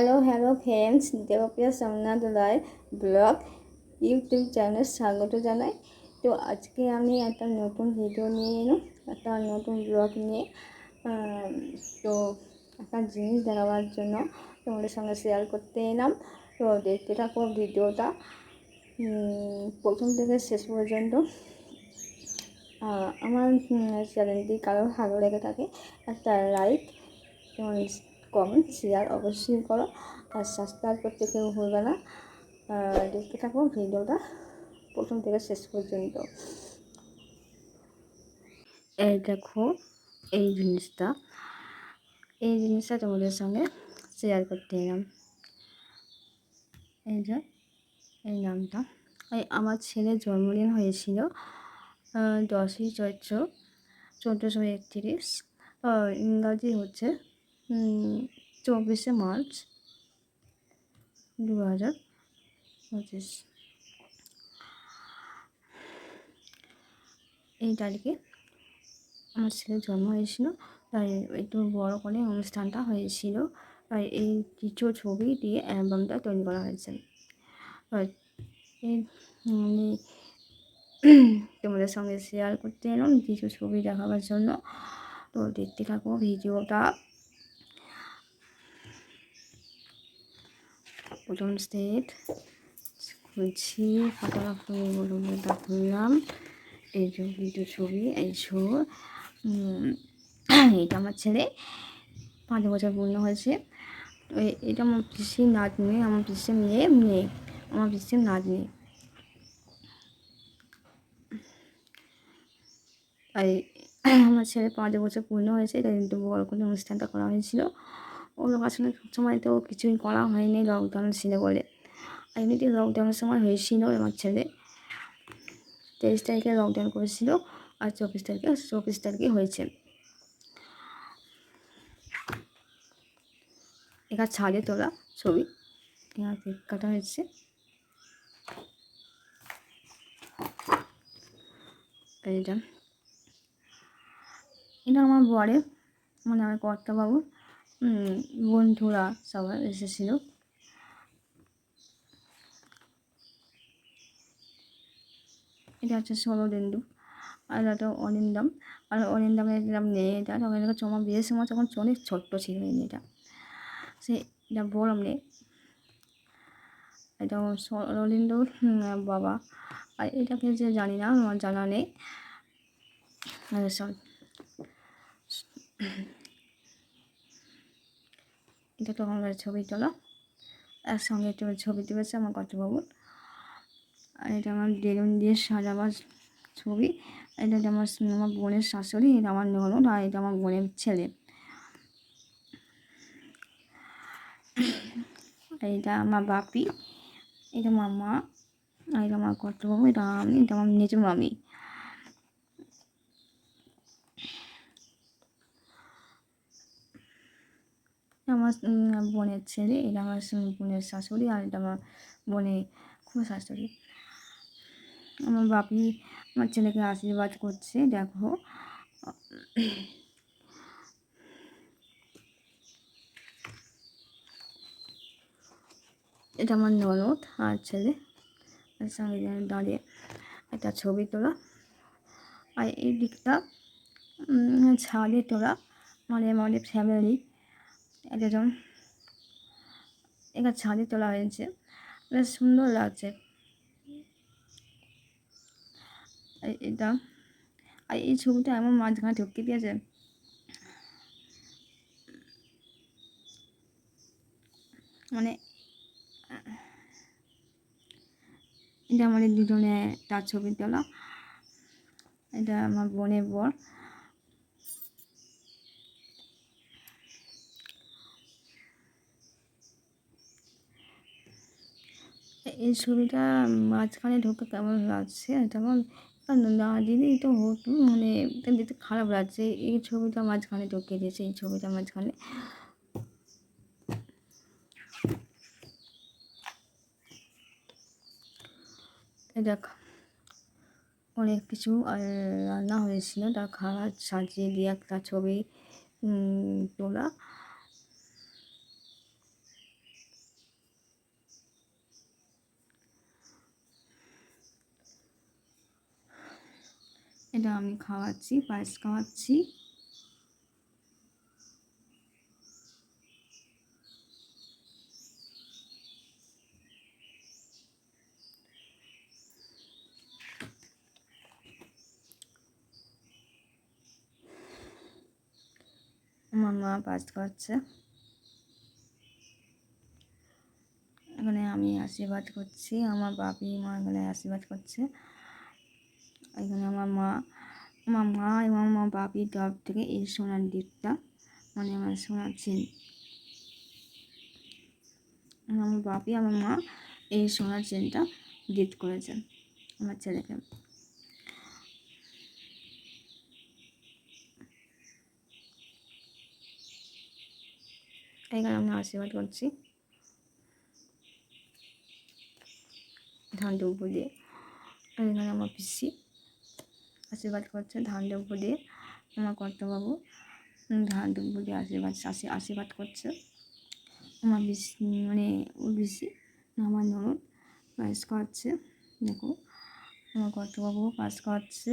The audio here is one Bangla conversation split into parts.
Hello hello friends Debpriya Somnath Roy blog YouTube channel স্বাগত জানাই। তো আজকে আমি একটা নতুন ভিডিও নিয়ে এলাম, একটা নতুন ব্লগ নিয়ে। তো একটা জিনিস দেখাবার জন্য তোমাদের সঙ্গে শেয়ার করতে এলাম। তো দেখতে থাকো ভিডিওটা প্রথম থেকে শেষ পর্যন্ত। আমার চ্যানেলটি কারও ভালো লেগে থাকে, একটা লাইক কমেন্ট শেয়ার অবশ্যই করো। আর সাবস্ক্রাইব করতে কেউ ভুলবে না। দেখতে থাকো ভিডিওটা প্রথম থেকে শেষ পর্যন্ত। এই দেখো, এই জিনিসটা। এই জিনিসটা তোমাদের সঙ্গে শেয়ার করতে এলাম। এই যে, এই নামটা। এই আমার ছেলের জন্মদিন হয়েছিল দশই চৈত্র, চোদ্দোশো একত্রিশ। ইংরাজি হচ্ছে চব্বিশে মার্চ দু হাজার পঁচিশ। এই তারিখে আমার ছেলের জন্ম হয়েছিল, তাই একটু বড় করে অনুষ্ঠানটা হয়েছিল। তাই এই কিছু ছবি দিয়ে অ্যালবামটা তৈরি করা হয়েছে। তোমাদের সঙ্গে শেয়ার করতে এলাম কিছু ছবি দেখাবার জন্য। তো দেখতে থাকো ভিডিওটা। প্রথম স্টেট খাতাটা খুলে বলুনটা খুললাম এই যে ভিডিও ছবি, এই শো। এটা আমার ছেলে। পাঁচ বছর পূর্ণ হয়েছে। তো এটা আমার পিসির নাতনি, আমার পিসির মেয়ে মেয়ে। আমার পিসির নাতনি। তাই আমার ছেলে পাঁচ বছর পূর্ণ হয়েছে, তাই কিন্তু বড় করে অনুষ্ঠানটা করা হয়েছিল। ওর আসলে সময় তো কিছুই করা হয়নি লকডাউন ছিল বলে। এমনিতে লকডাউনের সময় হয়েছিল আমার ছেলে। তেইশ তারিখে লকডাউন করেছিল আর চব্বিশ তারিখে চব্বিশ তারিখে হয়েছে। এখানে ছাদে তোলা ছবি। কাটা হয়েছে। এইটা এটা আমার বরে মানে আমার কর্তাবাবু উম, বন্ধুরা সবাই এসেছিল। এটা হচ্ছে ষোলো বিন্দু আর এটা অরিন্দম আর অরিন্দমের এরকম নেই এটা তখন এটা চমা বিয়ের সময় তখন অনেক ছোট্ট ছিল মেয়েটা। সে এটা বড় মেয়ে। এটা অরিন্দর বাবা। আর এটাকে যে জানি না, আমার জানা নেই। সব এটা তখনকার ছবি তোলা। একসঙ্গে একটু ছবি তুলেছে আমার কর্তবাবুর। আর এটা আমার বেলুন দিয়ে সাজাবার ছবি। এটা আমার আমার বোনের শাশুড়ি, এটা আমার ননদ আর এটা আমার বোনের ছেলে। এটা আমার বাপি, এটা আমার মা, আর এটা আমার কর্তবাবু, এটা আমি, এটা আমার নিজের মামি। আমার বোনের ছেলে, এটা আমার বোনের শাশুড়ি আর এটা আমার বোনের খুব শাশুড়ি। আমার বাপি, আমার ছেলেকে আশীর্বাদ করছে, দেখো। এটা আমার ননদ আর ছেলে আর সঙ্গে দাঁড়িয়ে একটা ছবি তোলা। আর এই দিকটা ছাদে তোলা মানে আমাদের ফ্যামিলি একজন এটা ছাদে তোলা হয়েছে। বেশ সুন্দর লাগছে। এটা, আর এই ছবিটা এমন মাঝখানে ঢুকিয়ে দিয়েছে। মানে এটা আমাদের দুজনে তার ছবি তোলা। এটা আমার বোনের বর। এই ছবিটা মাঝখানে ঢুকে কেমন লাগছে না দিলেই তো মানে দেখতে খারাপ লাগছে। এই ছবিটা মাঝখানে ঢুকিয়ে দিয়েছে, এই ছবিটা মাঝখানে। দেখ, অনেক কিছু রান্না হয়েছিল তার খাবার সাজিয়ে দিয়ে একটা ছবি তোলা। এটা আমি খাওয়াচ্ছি, পায়েস খাওয়াচ্ছি। আমার মা পাস করছে এখানে আমি আশীর্বাদ করছি, আমার বাপি মা এখানে আশীর্বাদ করছে। আমার মা আমার মা এবং আমার বাপির তরফ থেকে এই সোনার দিকটা মানে আমার চেন আমার বাপি আমার মা এই সোনার চেনটা গিফট করেছেন আমার ছেলেকে। এখানে আমি আশীর্বাদ করছি। ধান দিয়ে। আর এখানে আমার পিসি। আশীর্বাদ করছে, ধান ডুবো দিয়ে আমার কর্তবাবু ধান ডুবো দিয়ে আশীর্বাদ আশীর্বাদ করছে। আমার পিসি মানে ও পিসি আমার ননদ পাস করাচ্ছে দেখো, আমার কর্তবাবুও পাস করাচ্ছে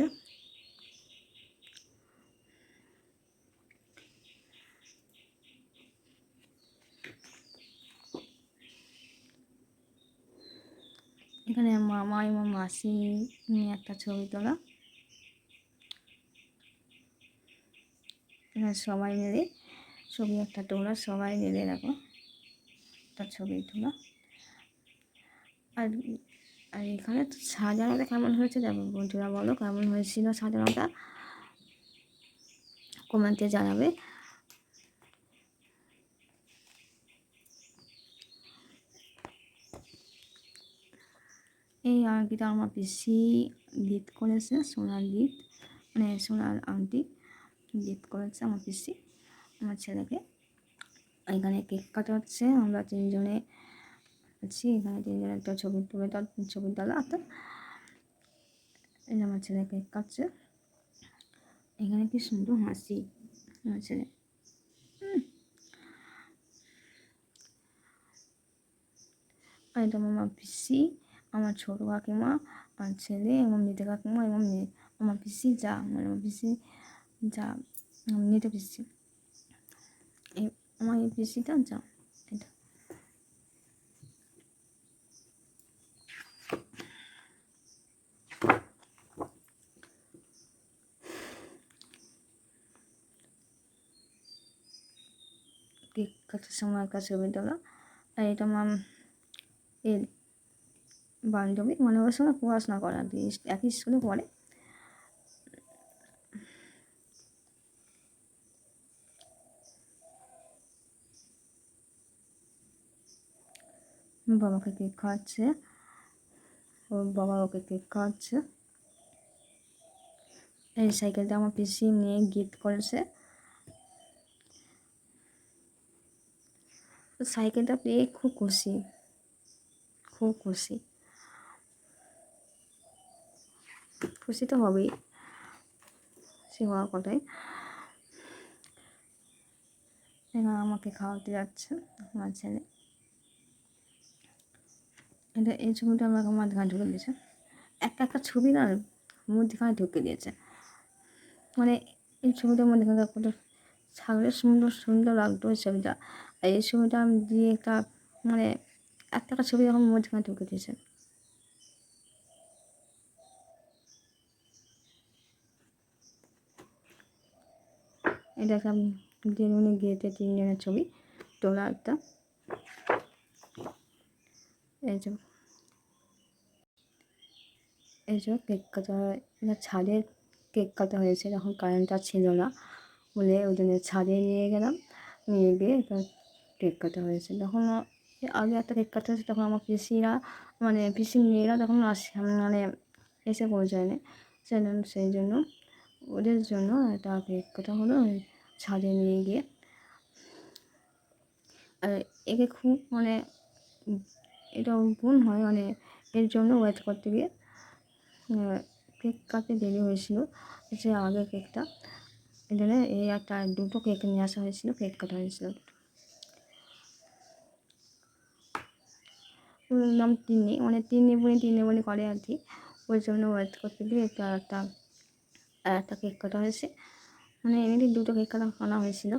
এখানে মামা এবং মাসি নিয়ে একটা ছবি তোলা। এখানে সবাই মিলে ছবি একটা তোলা, সবাই মিলে দেখো একটা ছবি তোলা। আর আর এখানে সাজানোটা কেমন হয়েছে দেখো বন্ধুরা বলো, কেমন হয়েছিল সাজানোটা? কমেন্টে জানাবে। এই আংটিটা আমার পিসি গিফট করেছে, সোনার গিফট মানে সোনার আংটি। গিফট করেছে আমার পিসি, আমার ছেলেকে। এখানে কেক কাটা হচ্ছে, আমরা তিনজনে আছি। এখানে তিনজনে একটা ছবি তুলে ছবির ডালা অর্থাৎ আমার ছেলে কেক কাটছে। এখানে কি সুন্দর হাসি, আমার ছেলে। আর এটা আমার পিসি, আমার ছোটো কাকিমা, আমার ছেলে এবং মৃত কাকিমা, এবং আমার পিসি, যা মানে আমার পিসি যা মৃত পিসি এই আমার এই পিসিটা যা, এটা। কেক সময় একটা ছবি তোলা আর এটা আমার এর বান্ধবী মানে ওর সঙ্গে পড়াশোনা করে একই স্কুলে পড়ে। বাবাকে কেক খাওয়াচ্ছে। ওর বাবা ওকে কেক খাওয়াচ্ছে। এই সাইকেলটা আমার পিসি নিয়ে গিফট করেছে। সাইকেলটা পেয়ে খুব খুশি। খুব খুশি। খুশি তো হবেই। সে হওয়ার কথাই। এখানে আমাকে খাওয়াতে যাচ্ছে, আমার ছেলে। এটা এই ছবিটা আমাকে মাঝখানে ঢুকে দিয়েছে একটা একটা ছবি না, মধ্যখানে ঢুকে দিয়েছে মানে এই ছবিটার মধ্যে কত ছাগলের সুন্দর সুন্দর লাগতো এই ছবিটা। আর এই ছবিটা আমি দিয়ে একটা মানে একটা একটা ছবি এখন মধ্যখানে ঢুকে দিয়েছে। এটা একটা উনি গেটে তিনজনের ছবি, তোলা একটা। এই যে এই জন্য কেক কাটা ছাদের কেক কাটা হয়েছে যখন কারেন্টটা ছিল না বলে ওই জন্য ছাদে নিয়ে গেলাম, নিয়ে গিয়ে এটা কেক কাটা হয়েছে। তখন আগে একটা কেক কাটা হয়েছে, তখন আমার পিসিরা মানে পিসির মেয়েরা তখন আসে মানে এসে পৌঁছায়নি। সেই জন্য সেই জন্য ওদের জন্য একটা কেক কাটা হলো ছাদে নিয়ে গিয়ে। আর একে খুব মানে এটা বোন হয় মানে এর জন্য ওয়েট করতে গিয়ে কেক কাটতে দেরি হয়েছিল, সে আগে কেকটা এই জন্য এই একটা, দুটো কেক নিয়ে আসা হয়েছিল কেক কাটা হয়েছিল। নাম তিন্নি মানে তিন্নি বনি তিন্নি বনি করে আর কি। ওই জন্য ওয়েট করতে গিয়ে একটা একটা একটা কেক কাটা হয়েছে। মানে এমনিতে দুটো কেক কাটা আনা হয়েছিল।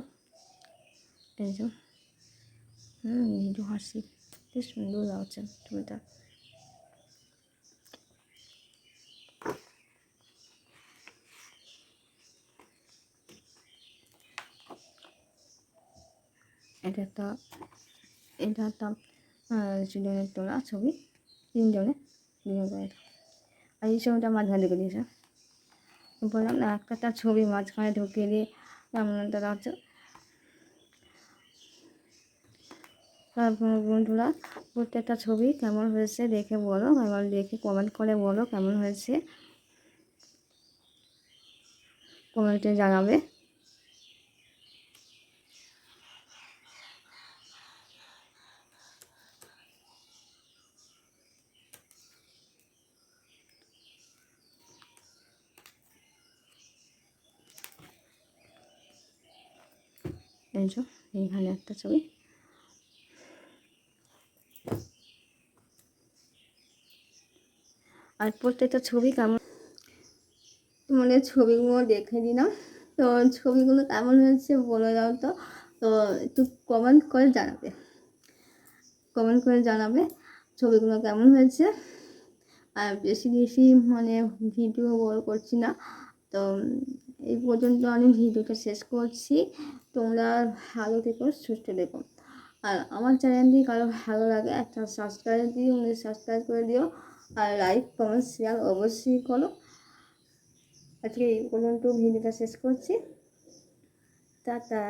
হুম হাসি সুন্দর লাগছে ছবিটা। এটা একটা এটা একটা দুজনের তোলা ছবি, তিনজনে, তিনজনের আর এই ছবিটা মাঝখানে ঢুকে দিয়েছে বললাম, না, একটা তার ছবি মাঝখানে ঢুকিয়ে দিয়ে রামনাথ হচ্ছে বন্ধুরা, প্রত্যেকটা ছবি কেমন হয়েছে দেখে বলো এবার দেখে কমেন্ট করে বলো, কেমন হয়েছে? কমেন্টে জানাবে। এই এইখানে একটা ছবি। আর প্রত্যেকটা ছবি কেমন? মানে ছবিগুলো দেখে দিলাম তো ছবিগুলো কেমন হয়েছে বলে দাও তো। তো একটু কমেন্ট করে জানাবে। কমেন্ট করে জানাবে ছবিগুলো কেমন হয়েছে। আর বেশি বেশি মানে ভিডিও বড় করছি না। তো, এই পর্যন্ত আমি ভিডিওটা শেষ করছি। তোমরা ভালো থেকো, সুস্থ থেকো। আর আমার চ্যানেলটি কারও ভালো লাগে, একটা সাবস্ক্রাইব দিও সাবস্ক্রাইব করে দিও। আর লাইক কমেন্ট শেয়ার অবশ্যই করো। আজকে এই পর্যন্ত ভিডিওটা শেষ করছি। টাটা।